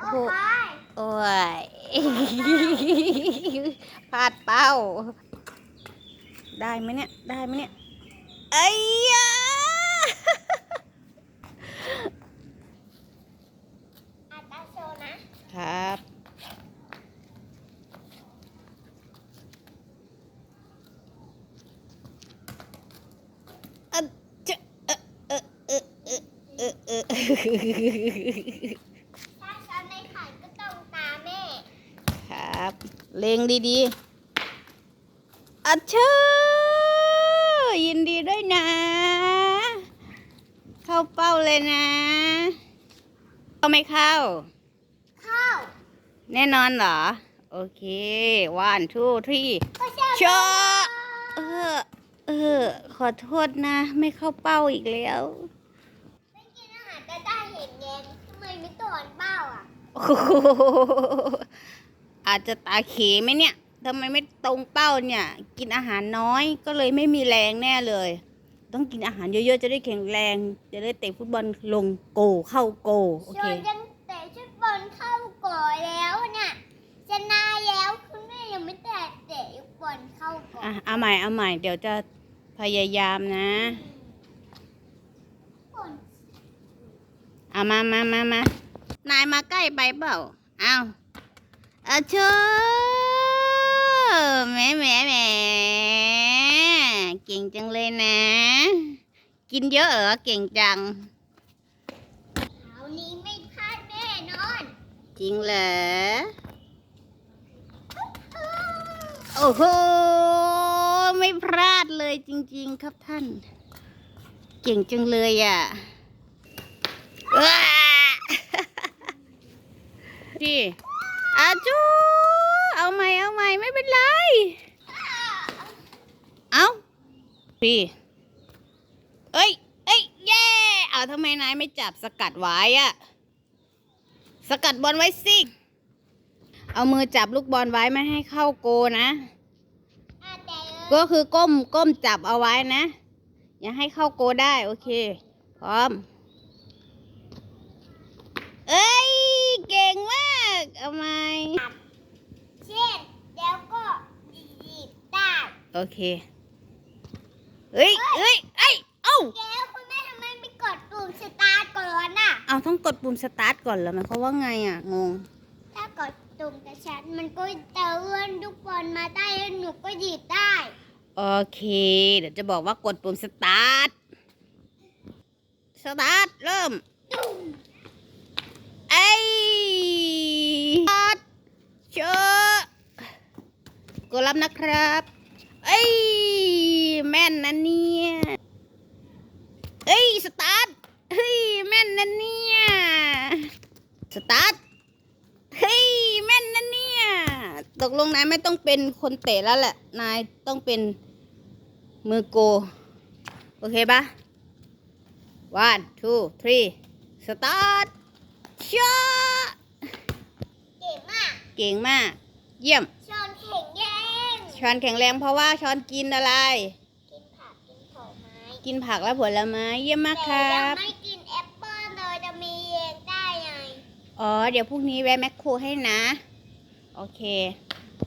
โอ้โอ้ยโอ้ยพลาดเป้า ได้ไหมเนี่ย ได้ไหมเนี่ยไอ้ยาอาตาโชว์นะ ครับอะจะเออเออเออเออเออเออ ถ้าฉันไม่ขายก็ต้องตาแม่ ครับ เลงดีๆ อัชเชอยินดีด้วยนะ เข้าเป้าเลยนะ เข้าไม่เข้า เข้า แน่นอนเหรอ โอเค one two three ก็ใช่ชอเออ เออ ขอโทษนะ ไม่เข้าเป้าอีกแล้วไม่กินอาหารแต่ได้เห็นแยงทำไมไม่ตอนเป้าอะ โอ้โหอาจจะตาเขไหมเนี่ยทำไมไม่ตรงเป้าเนี่ย กินอาหารน้อยก็เลยไม่มีแรงแน่เลย ต้องกินอาหารเยอะๆ จะได้แข็งแรง จะได้เตะฟุตบอลลงโกเข้าโกโอชเควนยังเตะชุดบอลเข้าก่อนแล้วเนี่ยชนะแล้วคุณแม่ยังไม่แตะเตะฟุตบอลเข้าก่อนอะเอาใหม่เอาใหม่เดี๋ยวจะพยายามนะก่อนเอามามามามา นายมาใกล้ไปเปล่าเอาเอาเชอแหม่แหม่แหม่เก่งจังเลยนะ กินเยอะเหรอเก่งจังคราวนี้ไม่พลาดแน่นอน จริงเหรอ โอ้โห ไม่พลาดเลยจริง ๆ ครับท่าน เก่งจังเลยอะว้าพี่ อาจูเอาใหม่เอาใหม่ไม่เป็นไร เอาพี่เอ้ยเอ้ยเย่เอาทำไมนายไม่จับสกัดไว้อะสกัดบอลไว้สิ เอามือจับลูกบอลไว้ไม่ให้เข้าโกนะ ก็คือก้มก้มจับเอาไว้นะ อย่าให้เข้าโกได้ โอเค พร้อม เอ้ย เก่งมาก เอาไหม เช่นแล้วก็หยิบได้ โอเค เฮ้ยเฮ้ยเอ้ยเอ้าแล้วคุณแม่ทำไมไม่กดปุ่มสตาร์ทก่อนน่ะ เอาต้องกดปุ่มสตาร์ทก่อนเหรอหมายความว่าไงอะ งง ถ้ากดปุ่มกระชันมันก็จะเอื้อนลูกบอลมาได้แล้วหนูก็หยิบได้ โอเค เดี๋ยวจะบอกว่ากดปุ่มสตาร์ท สตาร์ท เริ่มไอ้สตาร์ทเชอะกดรับนะครับ เอ้ย แม่นนะเนี่ย เอ้ย สตาร์ท เฮ้ย แม่นนะเนี่ย ส ตาร์ทเฮ้ยแม่นนะเนี่ยตกลงนายไม่ต้องเป็นคนเตะแล้วแหละ นายต้องเป็นมือโก โอเคปะ one two three start ช้าเก่งมาก เก่งมาก เยี่ยม ช้อนแข็งแรงช้อนแข็งแรงเพราะว่าช้อนกินอะไร กินผัก กินผลไม้ กินผักและผลไม้ เยี่ยมมากคแต่รัยังบ ไม่ อ๋อ เดี๋ยวพรุ่งนี้แวะแมคโครให้นะ โอเค